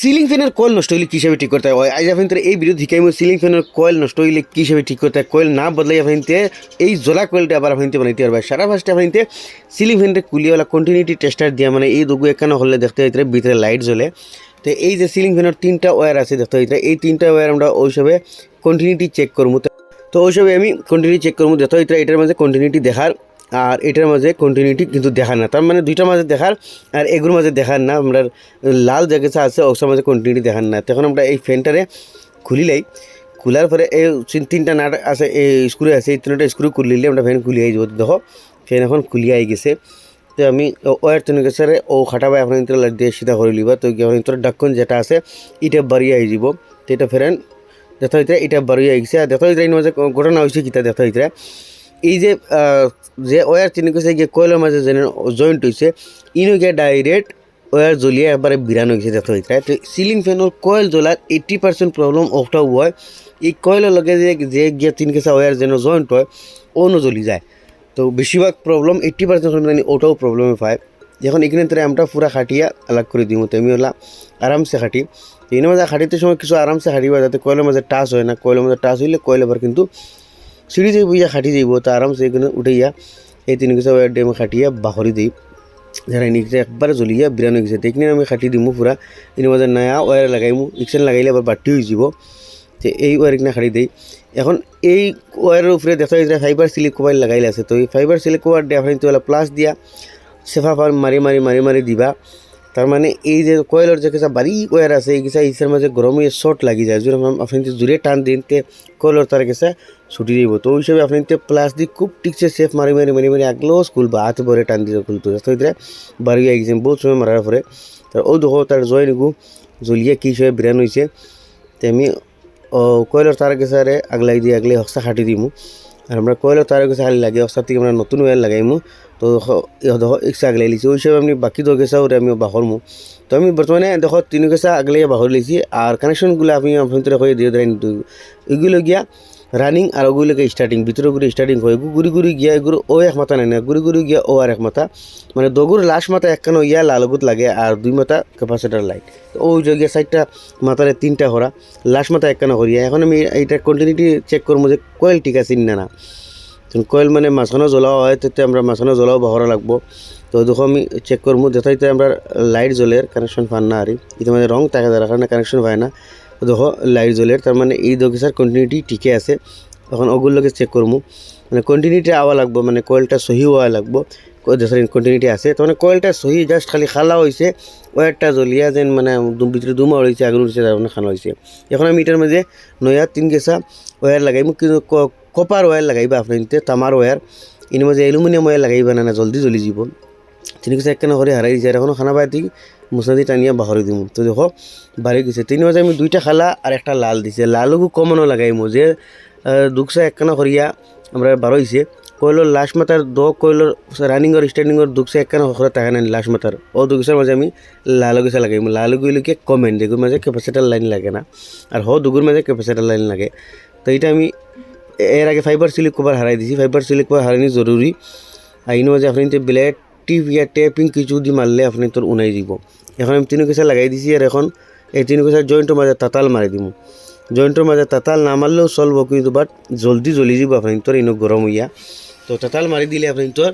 Ceiling ফ্যানের coil নষ্ট হইলে কী হিসাবে ঠিক করতে হয়? আজ আপনাদের এই ভিডিও শিখাইম সিলিং ফ্যানের কয়েল নষ্ট হইলে কী হিসাবে ঠিক করতে হয়? কয়েল না বদলাই আপনাদের এই জোলা কয়েলটা আবার আপনাদের বানাইতে পারবে। সারা ফার্স্টে আপনাদের সিলিং ফ্যানটা কুলিওয়ালা কন্টিনিউটি টেস্টার দিয়া মানে এই দুগু এখানে হলে দেখতে হইতে ভিতরে লাইট জ্বলে। তো এই যে সিলিং ফ্যানের তিনটা ওয়্যার আছে দেখতে হইতে এই তিনটা ওয়্যার আমরা ওইসবে কন্টিনিউটি চেক করব। তো ওইসবে আমি কন্টিনিউটি চেক করব, দেখতে হইতে এটার মাঝে কন্টিনিউটি দেখার আর এটার মাঝে কন্টিনিউটি কিন্তু দেখার না। তার মানে দুইটার মাঝে দেখার আর এগুলোর মাঝে দেখার না। আমরা লাল জায়গা আছে ওসব মাঝে কন্টিনিউটি দেখার না। তখন আমরা এই ফ্যানটারে খুলিলাই, খোলার পরে এই তিনটা নাট আছে, এই স্ক্রু আছে, এই তিনটা স্ক্রু খুলিলে আমরা ফ্যান খুলিয়ে যাব দেখো ফ্যান এখন খুলিয়ে আই গেছে। তো আমি ওয়ার তিন গেছে ও খাটাবাই আপনার ইন্তর দিয়ে সিধা করে লিবা তো কি ইন্তর যেটা আছে, এটা বাড়িয়ে আই যাব তো এটা ফেরেন দেখা হইতে এটা বাড়িয়ে আই গেছে। আর দেখা হইতে মাঝে ঘটনা হয়েছে কিতা দেখা হইতে এই যে যে ওয়ার চিনি কৈছে গিয়ে কয়লার মাঝে যেন জয়েন্ট হয়েছে ইনো গিয়ে ডাইরেক্ট ওয়ার জ্বলিয়ে একবারে বিরান হয়েছে দেখা হইতে তো সিলিং ফ্যানের কয়েল জ্বলার এইট্টি পার্সেন্ট প্রবলেম ওটাও হয়। এই কয়েলের লগে যে যে গিয়ে তিন কেসা ওয়ার যেন জয়েন্ট হয় ও জ্বলি যায়। তো বেশিরভাগ প্রবলেম এইট্টি পার্সেন্ট মানে ওটাও প্রবলেমে পায়। যখন এখানে তারা আমরা পুরা খাটিয়া আলাগ করে দিই তো আমি হলাম আরামসে খাটি। এর মাঝে খাটিতে সময় কিছু আরামসে খাটিবা যাতে কয়েলের মাঝে টাচ হয় না। কয়েলের মাঝে টাচ হইলে কয়েল আবার কিন্তু সিঁড়ি যাইব ইয়া খাটি যাইব তো আরামসে এখানে উঠাইয়া এই তিন কিছু ডেমে খাটিয়া বাহরি দিই। যারা নিচে একবারে জ্বলিয়া বিরান গেছে। দেখনি আমি খাটি দিমু পুরা এর মাঝে নয়া ওয়ার লাগাইমু ইকশন লাগাইলে আবার বাটি হয়ে যাব। যে এই ওয়ার কিনা খাটি দিই। এখন এই ওয়ারের উপরে দেখা যায় ফাইবার সিলিক কভার লাগাইলে আছে। তো এই ফাইবার সিলিক কভার দিয়ে আপনি তো প্লাস দিয়া। সেফা মারি মারি মারি মারি দিবা। তার মানে এই যে কয়েলের যে কিছু বাড়ি ওয়ার আছে, এই কিছু ইসের মাঝে গরম শর্ট লাগি যায়। যদি আপনি জুড়ে টান দিন, তে কয়েলের তার কাছে ছুটি দিব তো ওই হিসাবে আপনি তে প্লাস দিয়ে খুব ঠিকছে সেফ মারি মারি মারি মারি আগলেও স্কুল বা হাতে ভরে টান দিয়ে খুলতো তো এটা বাড়ি গেছে বহুত সময় মারার পরে, তার ও দেখো তার জয় নিগু জ্বলিয়ে কী হিসাবে বিরান হয়েছে তো আমি কয়লার তার কাছে আরে আগলাই দিয়ে আগলাই হস্তা খাটি দিমু। আর আমরা কয়লার তার কাছে খালি লাগে, হস্তার থেকে আমরা নতুন ওয়ার লাগাইমু। তো দেখো ইচ্ছা আগলাই লিছি। ওই হিসাবে আমি বাকি দো গেছা ওরে আমি বাহরমু তো আমি বর্তমানে দেখো তিন গেছা আগলাই বাহর লিছি আর কানেকশনগুলো আমি আপনাদের হয়ে দিয়ে দেয় এগুলো গিয়া রানিং আর ওগুলোকে স্টার্টিং ভিতরে গুড়ি স্টার্টিং হয়। গুড়ি গুড়ি গিয়া এগুলো ও এক মাথা নেয় না। গুড়ি গুড়ি গিয়া ও আর এক মাথা মানে দগুর লাস্ট মাথা একখানো ইয়া লালগুত লাগে আর দুই মাথা ক্যাপাসিটার লাইট ওই জায়গায় সাইডটা মাথারে তিনটা হরা লাস্ট মাথা একখানা করিয়া এখন আমি এইটা কন্টিনিউটি চেক করব যে কয়েল ঠিক আছে না না। কয়েল মানে মাঝখানে জ্বলাও হয়, তেতিয়া আমরা মাঝখানে জ্বলাও বাহরা লাগবো। তো দেখো আমি চেক করব যেটাইতে আমরা লাইট জ্বলের কানেকশন পান না আর এটা মানে রং থাকে যার কারণে কানেকশন পায় না। দেখো লাইট জ্বলের তার মানে এই দোকার কন্টিনিউটি ঠিকই আছে। এখন ওগুলোকে চেক করব মানে কন্টিনিউটি আওয়া লাগবো মানে কয়েলটা সহি হওয়া লাগবো। কন্টিনিউটি আছে তো মানে কয়েলটা সহি জাস্ট খালি খালা হয়েছে ওয়ারটা জ্বলিয়া যেন মানে ভিতরে দুমা হয়েছে আগুন উঠছে তার মানে খানা হয়েছে এখন আমি এটার মাঝে নয়া তিন গেছা ওয়ার লাগাইমু কিন্তু কপার ওয়ার লাগাইবা আপনার তামার ওয়ার এর মাঝে অ্যালুমিনিয়াম ওয়ার লাগাইবা না না, জলদি জ্বলি যাব তিনি কিছু একখানা করে হারাই দিছে আর এখনও খানা বাই দিই মুসাদি টানিয়া বাহরি দিমু। তো দেখো বাড়ি গেছে। তিন মাঝে আমি দুইটা খালা আর একটা লাল দিছে। লালুকু কমনও লাগাইমু যে দুকসা একখানা করিয়া আমরা বারো হয়েছে কয়লোর লাস্ট মাথার দ কয়লোর রানিংর স্ট্যান্ডিংর দুকসা একখানা হখরা থাকে না লাস্ট মাথার ও দুকসার মাঝে আমি লাল গেছা লাগাইমু লাল গইলকে কমেন্ট এগুর মাঝে ক্যাপাসিটার লাইন লাগে না। আর হ দুগুর মাঝে ক্যাপাসিটার লাইন লাগে। তো এটা আমি এর আগে ফাইবার সিলিক কভার হারাই দিছি। ফাইবার সিলিক কভার হারানি জরুরি। আর ইনো মাঝে আপনি ব্লেড টিপ ইয়া টেপিং কিছু দি মারলে আপনি তোর উনাই দিব। এখন আমি তিন কেসা লাগাই দিছি আর এখন এই তিন কেসার জয়েন্টের মাঝে তাতাল মারি দিব জয়েন্টের মাঝে তাতাল না মারলেও চলব কিন্তু বাট জলদি জ্বলি যাব আপনি তোর ইনো গরম হইয়া তো তাতাল মারি দিলে আপনি তোর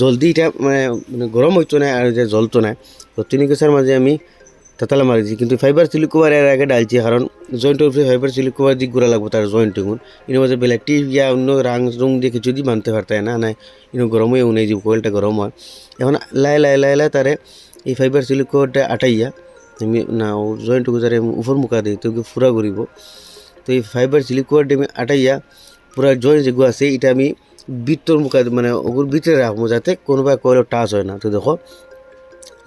জলদি এটা মানে মানে গরম হইতো না আর যে জ্বলতো না তো তিন কেসার মাঝে আমি তাতালা মারি দিছি কিন্তু ফাইবার সিলিক কভার এর আগে ডালছি কারণ জয়েন্টের উপরে ফাইবার সিলিক কভার দিয়ে ঘুরা লাগবো তার জয়েন্ট গুণ এর মাঝে বেলা টিপ ইয়া, অন্য রাং রং দিয়ে কিছু দিয়ে মানতে পারতে না না ইনো গরম হয়ে উনাই যাব কোয়েলটা গরম হয়। এখন লাই লাই লাই লাই তারে এই ফাইবার সিলিক কভারটা আটাইয়া। আমি না, ও জয়েন্ট গুজারে উপর মুখা দিই তো ফুরা ঘুরিব তো এই ফাইবার সিলিক কভারটা আমি আটাইয়া পুরা জয়েন্ট যেগুলো আছে এটা আমি বৃত্তর মুখা মানে ওগুর ভিতরে রাখব যাতে কোনোবা কয়েল টাচ হয় না। তো দেখো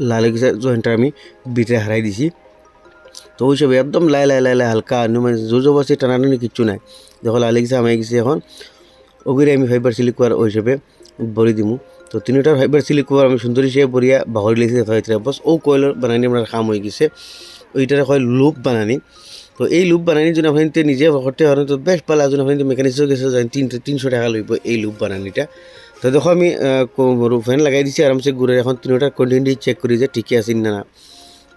লাল জয়েন্টটা আমি ভিতরে হারাই দিছি। তো ওই সব একদম লাই লাই লাই লাই, হালকা মানে জোর জবরদস্তি টানাটানি কিচ্ছু নাই। দেখো লাল গেছে আমি গেছে এখন ওগুলো আমি ফাইবার সিলিক করার ওই হিসেবে বলি দিমু। তো তিনটার ফাইবার সিলিক করার আমি সুন্দর হিসেবে বরিয়া বাহরি লেগেছে দেখা বস ও কয়েলের বানানি আমার কাম হয়ে গেছে। ওইটারে হয় লুপ বানানি। তো এই লুপ বানানি যদি আপনি নিজে করতে পারেন তো বেশ পালা যদি আপনি মেকানিক্সও গেছে তিনশো টাকা লইব এই লুপ বানানিটা। তো দেখো আমি ফ্যান লাগাই দিছি আরামসে ঘুরে এখন তিনটা কন্টিনিউটি চেক করি যে ঠিকই আছে না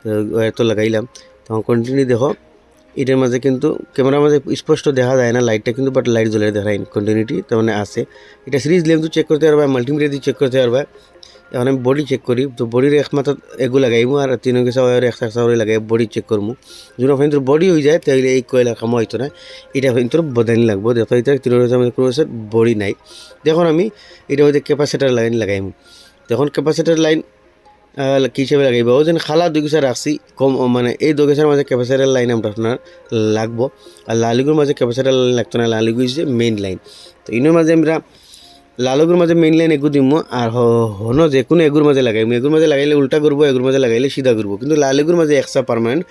তো তো লাগাইলাম তখন কন্টিনিউ দেখো এটার মাঝে কিন্তু ক্যামেরার মাঝে স্পষ্ট দেখা যায় না লাইটটা কিন্তু বাট লাইট জ্বলে দেখায় কন্টিনিউটি তার মানে আছে। এটা সিরিজ লেন্স চেক করতে পারবা মাল্টিমিডিয়া দিয়ে চেক করতে পারবা এখন আমি বডি চেক করি, তো বডির এক এগু লাগাইমু আর তিন আর এক সাউরি লাগাই বডি চেক করমু যদি কিন্তু বডি হয়ে যায় তাহলে এই কয়লা কামো হইতো না এটা কিন্তু বদানি লাগবো দেখো এটা তিন ক্রোসের বডি নাই। দেখুন আমি এটা হয়তো ক্যাপাসিটার লাইন লাগাইমু তখন ক্যাপাসিটার লাইন কি হিসেবে লাগাইব ও যেন খালা দুই গেছা রাখছি কম মানে এই দুই গেছার মাঝে ক্যাপাসিটার লাইন আমরা আপনার লাগবো। আর লালিগুর মাঝে ক্যাপাসিটার লাইন লাগতো না লালিগু হচ্ছে মেইন লাইন তো ইনোর মাঝে আমরা লালুগুর মাঝে মেইন লাইন এগু দিমু আর হন যে কোনো এগুর মাঝে লাগাইমু এগুর মাঝে লাগাইলে উল্টা করব এগুর মাঝে লাগাইলে সিধা করব কিন্তু লালিগুর মাঝে এক্সট্রা পারমানেন্ট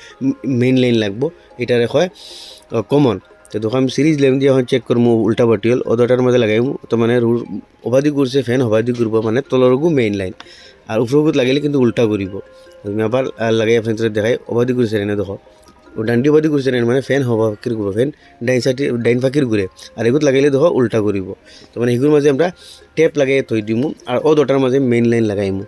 মেইন লাইন লাগবো। এটারে হয় কমন তো আমি সিরিজ লেম দিয়ে এখন চেক করব উল্টা বাটিওল ওদটার মাঝে লাগাইমু, তো মানে রুর অবাদি ঘুরছে ফ্যান হবাদি ঘুরবো মানে তলরগু মেইন লাইন আর উপরগুত লাগাইলে কিন্তু উল্টা তুমি আবার লাগাই আপনার দেখাই অবাদি ঘুরছে না দেখো ডান্ডি বাদি ঘুরছে না মানে ফ্যান হবা ফাকির ঘুরবো ফ্যান ডাইন সাইডে ডাইন ফাকির ঘুরে আর এগুত লাগাইলে দেখো উল্টা ঘুরিব তো মানে এগুলোর মাঝে আমরা টেপ লাগাই থই দিমু আর ও দুটার মাঝে মেইন লাইন লাগাইমু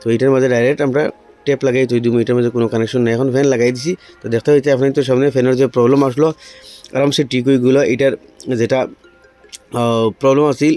তো এটার মাঝে ডাইরেক্ট আমরা টেপ লাগাই থই দিমু এটার মাঝে কোনো কানেকশন নেই। এখন ফ্যান লাগাই দিছি, তো দেখতে হইতে আপনার তো সামনে ফ্যানের যে প্রবলেম আসলো আরামসে ঠিক হয়ে গেলো। এটার যেটা প্রবলেম আছিল